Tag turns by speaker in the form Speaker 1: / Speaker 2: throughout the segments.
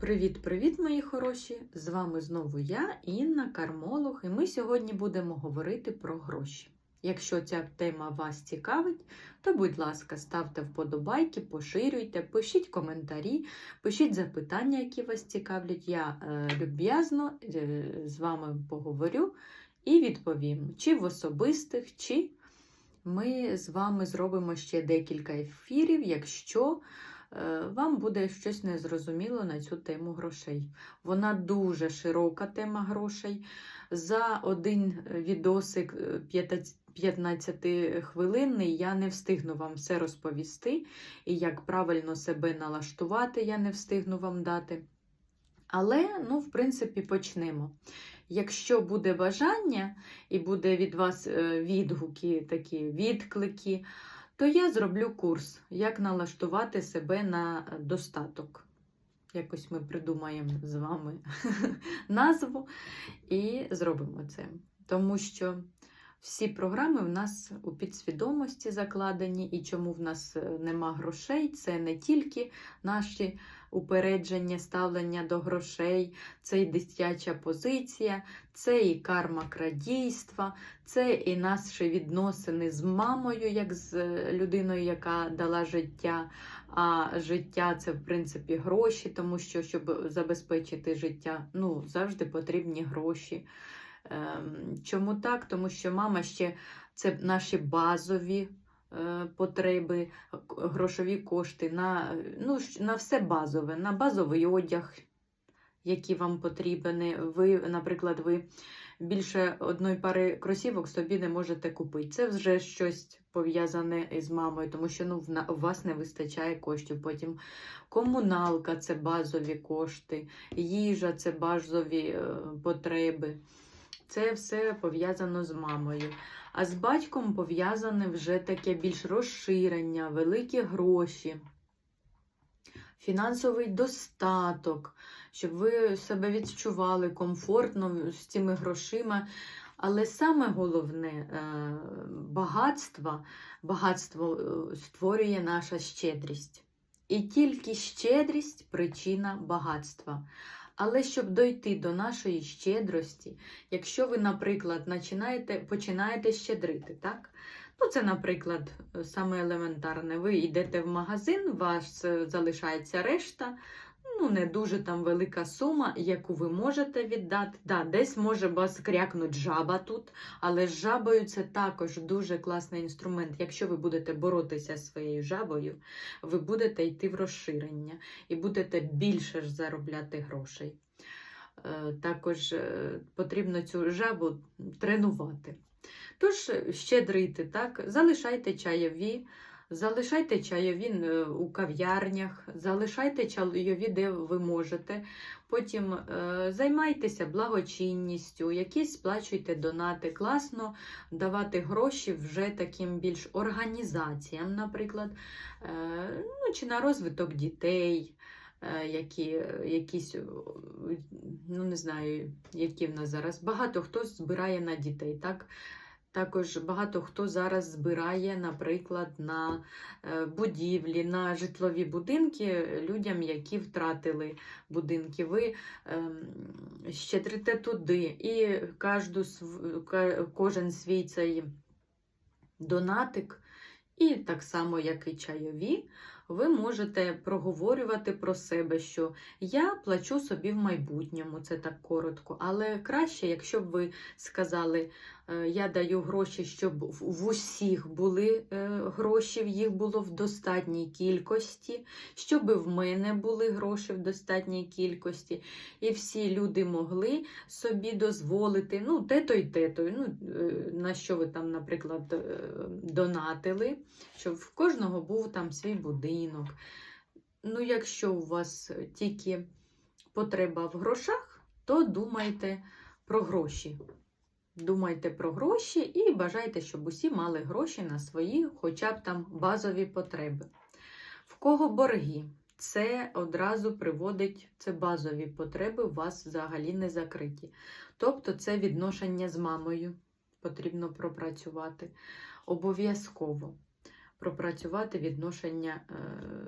Speaker 1: Привіт-привіт, мої хороші! З вами знову я, Інна, кармолог, і ми сьогодні будемо говорити про гроші. Якщо ця тема вас цікавить, то, будь ласка, ставте вподобайки, поширюйте, пишіть коментарі, пишіть запитання, які вас цікавлять. Я е, люб'язно е, з вами поговорю і відповім, чи в особистих, чи ми з вами зробимо ще декілька ефірів, якщо вам буде щось незрозуміло на цю тему грошей. Вона дуже широка тема грошей. За один відосик е, 15-хвилинний я не встигну вам все розповісти, і як правильно себе налаштувати, я не встигну вам дати. Але, ну, в принципі, почнемо. Якщо буде бажання і буде від вас е, відгуки, такі відклики, то я зроблю курс, як налаштувати себе на достаток. Якось ми придумаємо з вами назву і зробимо це. Тому що всі програми в нас у підсвідомості закладені, і чому в нас е, нема грошей, це не тільки наші упередження, ставлення до грошей, це і дитяча позиція, це і карма крадійства, це і наші відносини з мамою, як з е, людиною, яка дала життя. А життя це, в принципі, гроші, тому що, щоб забезпечити життя, ну, завжди потрібні гроші. Ем, Чому так? Тому що мама ще це наші базові потреби, грошові кошти на, ну, на все базове, на базовий одяг, який вам потрібен. Ви, наприклад, ви більше одної пари кросівок собі не можете купити. Це вже щось пов'язане із мамою, тому що ну, у вас не вистачає коштів. Потім комуналка це базові кошти, їжа це базові е, потреби. Це все пов'язано з мамою. А з батьком пов'язане вже таке більш розширення, великі гроші, фінансовий достаток, щоб ви себе відчували комфортно з цими грошима. Але саме головне е, багатство, багатство е, створює наша щедрість. І тільки щедрість причина багатства. Але щоб дойти до нашої щедрості, якщо ви, наприклад, починаєте, починаєте щедрити, так? Ну, це, наприклад, саме елементарне. Ви йдете в магазин, у вас залишається решта, ну, не дуже там велика сума, яку ви можете віддати. Да, Десь може вас крякнуть жаба тут, але з жабою це також дуже класний інструмент. Якщо ви будете боротися з своєю жабою, ви будете йти в розширення і будете більше ж заробляти грошей. Е, Також е, потрібно цю жабу тренувати. Тож, щедрити, так, залишайте чайові. Залишайте чайові е, у кав'ярнях, залишайте чайові, де ви можете. Потім е, займайтеся благочинністю, якісь сплачуйте донати. Класно давати гроші вже таким більш організаціям, наприклад, е, ну, чи на розвиток дітей. Які, якісь, ну не знаю, які в нас зараз. Багато хто збирає на дітей. так? Також багато хто зараз збирає, наприклад, на е, будівлі, на житлові будинки людям, які втратили будинки. Ви ем, щедрите туди і кожну, кожен свій цей донатик, і так само, як і чайові, ви можете проговорювати про себе, що я плачу собі в майбутньому, це так коротко. Але краще, якщо б ви сказали, я даю гроші, щоб в усіх були е, гроші, їх було в достатній кількості, щоб в мене були гроші в достатній кількості, і всі люди могли собі дозволити, ну, те-то й те-то, ну, е, на що ви там, наприклад, е, донатили, щоб в кожного був там свій будинок. Ну, якщо у вас тільки потреба в грошах, то думайте про гроші. Думайте про гроші і бажайте, щоб усі мали гроші на свої, хоча б там базові потреби. В кого борги? Це одразу приводить це базові потреби, у вас взагалі не закриті. Тобто це відношення з мамою потрібно пропрацювати. Обов'язково пропрацювати відношення, е,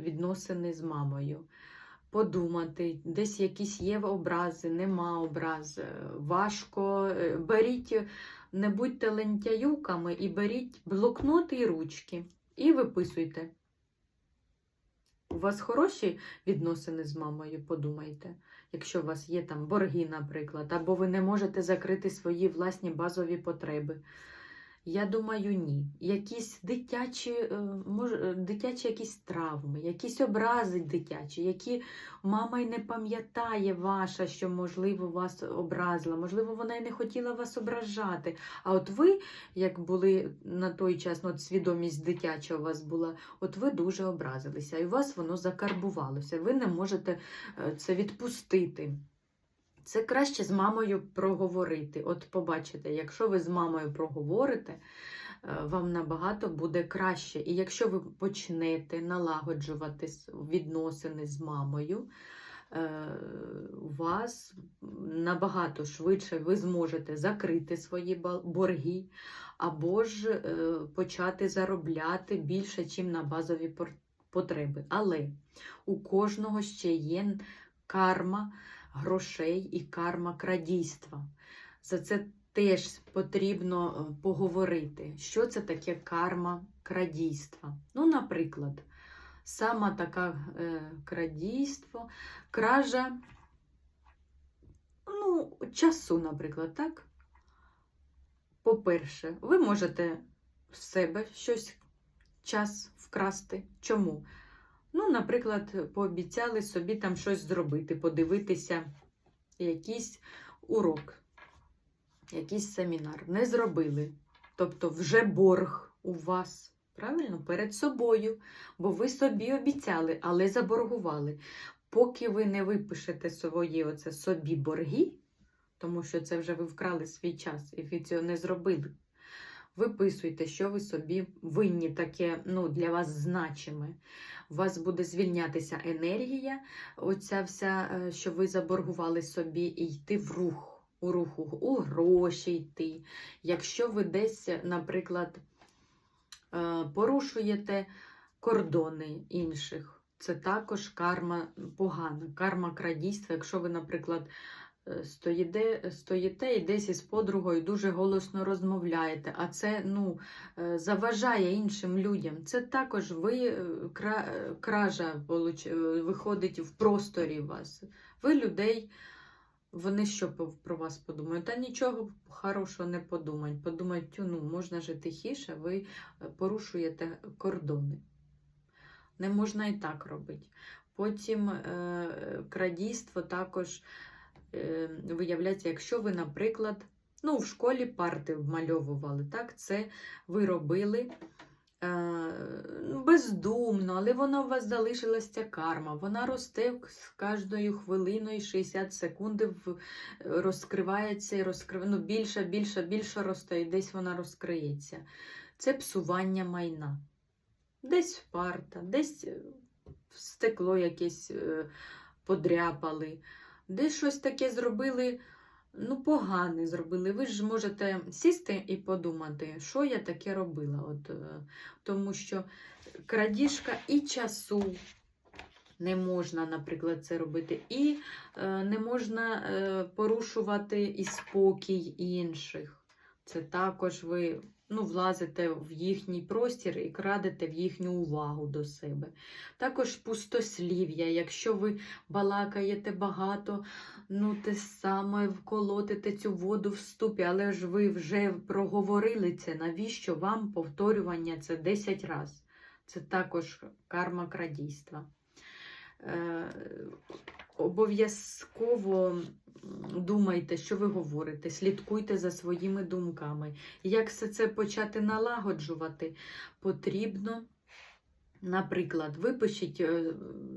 Speaker 1: відносини з мамою. Подумати, десь якісь є образи, нема образ, е, важко. Е, Беріть, не будьте лентяюками і беріть блокноти і ручки і виписуйте. У вас хороші відносини з мамою, подумайте, якщо у вас є там борги, наприклад, або ви не можете закрити свої власні базові потреби. Я думаю, ні. Якісь дитячі, е, мож, е, дитячі якісь травми, якісь образи дитячі, які мама й не пам'ятає ваша, що, можливо, вас образила, можливо, вона й не хотіла вас ображати. А от ви, як були на той час, ну, от свідомість дитяча у вас була, от ви дуже образилися, і у вас воно закарбувалося. Ви не можете е, це відпустити. Це краще з мамою проговорити. От побачите, якщо ви з мамою проговорите, е, вам набагато буде краще. І якщо ви почнете налагоджувати відносини з мамою, е, у вас набагато швидше ви зможете закрити свої борги, або ж е, почати заробляти більше, чим на базові потреби. Але у кожного ще є карма грошей і карма крадійства. За це теж потрібно е, поговорити, що це таке карма крадійства. Ну, наприклад, сама така е, крадійство, кража ну, часу, наприклад, так? По-перше, ви можете в себе щось час вкрасти. Чому? Ну, наприклад, пообіцяли собі там щось зробити, подивитися якийсь урок, якийсь семінар. Не зробили. Тобто вже борг у вас, правильно, перед собою, бо ви собі обіцяли, але заборгували. Поки ви не випишете свої оце собі борги, тому що це вже ви вкрали свій час і ви цього не зробили. Виписуйте, що ви собі винні таке ну, для вас значиме. У вас буде звільнятися енергія, оця вся, е, що ви заборгували собі, і йти в рух, у руху, у гроші йти. Якщо ви десь, наприклад, е, порушуєте кордони інших, це також карма погана, карма крадійства. Якщо ви, наприклад, стоїте, стоїте і десь із подругою дуже голосно розмовляєте, а це ну, е, заважає іншим людям. Це також ви е, кра, е, кража е, виходить в просторі вас. Ви людей, вони що про вас подумають? Та нічого хорошого не подумають. Подумають, ну, можна же тихіше, ви е, порушуєте кордони. Не можна і так робити. Потім е, крадійство також е, виявляється, якщо ви, наприклад, ну, в школі парти вмальовували, так, це ви робили е, бездумно, але вона у вас залишилась ця карма. Вона росте з кожною хвилиною 60 секунд, розкривається і розкриває, ну, більше, більше, більше росте, і десь вона розкриється. Це псування майна. Десь парта, десь е, стекло якесь е, подряпали, десь щось таке зробили, ну, погане зробили. Ви ж можете сісти і подумати, що я таке робила. От, е, тому що крадіжка і часу. Не можна, наприклад, це робити. І е, не можна е, порушувати і спокій інших. Це також ви ну, влазите в їхній простір і крадете в їхню увагу до себе. Також пустослів'я, якщо ви балакаєте багато, ну те саме вколотите цю воду в ступі, але ж ви вже проговорили це. Навіщо вам повторювання це 10 разів? Це також карма крадійства. Е, Обов'язково думайте, що ви говорите, слідкуйте за своїми думками. Як все це почати налагоджувати, потрібно, наприклад, випишіть, е,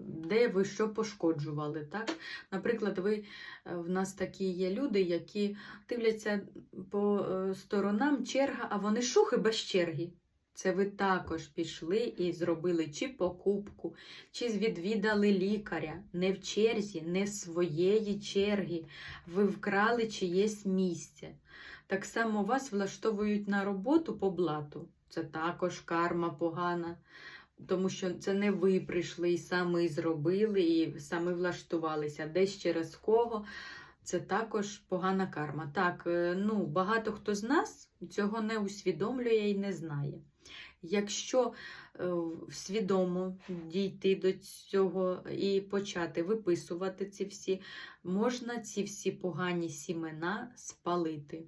Speaker 1: де ви що пошкоджували. Так? Наприклад, ви, е, в нас такі є люди, які дивляться по е, сторонам черга, а вони шухи без черги. Це ви також пішли і зробили чи покупку, чи відвідали лікаря, не в черзі, не своєї черги. Ви вкрали чиєсь місце. Так само вас влаштовують на роботу по блату. Це також карма погана. тому що це не ви прийшли і саме зробили, і саме влаштувалися десь через кого. Це також погана карма. Так, е, ну, багато хто з нас цього не усвідомлює і не знає. Якщо е, свідомо дійти до цього і почати виписувати ці всі, можна ці всі погані сімена спалити.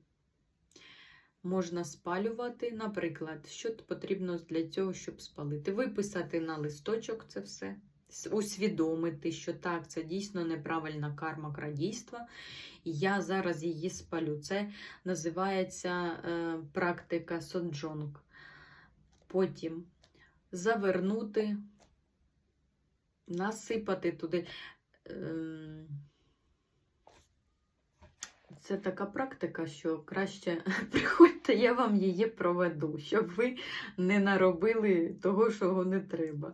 Speaker 1: Можна спалювати, наприклад, що потрібно для цього, щоб спалити. Виписати на листочок це все, усвідомити, що так, це дійсно неправильна карма крадійства, і я зараз її спалю. Це називається е, практика соджонг. Потім завернути, насипати туди. ем, Це така практика, що краще приходьте, я вам її проведу, щоб ви не наробили того, чого не треба.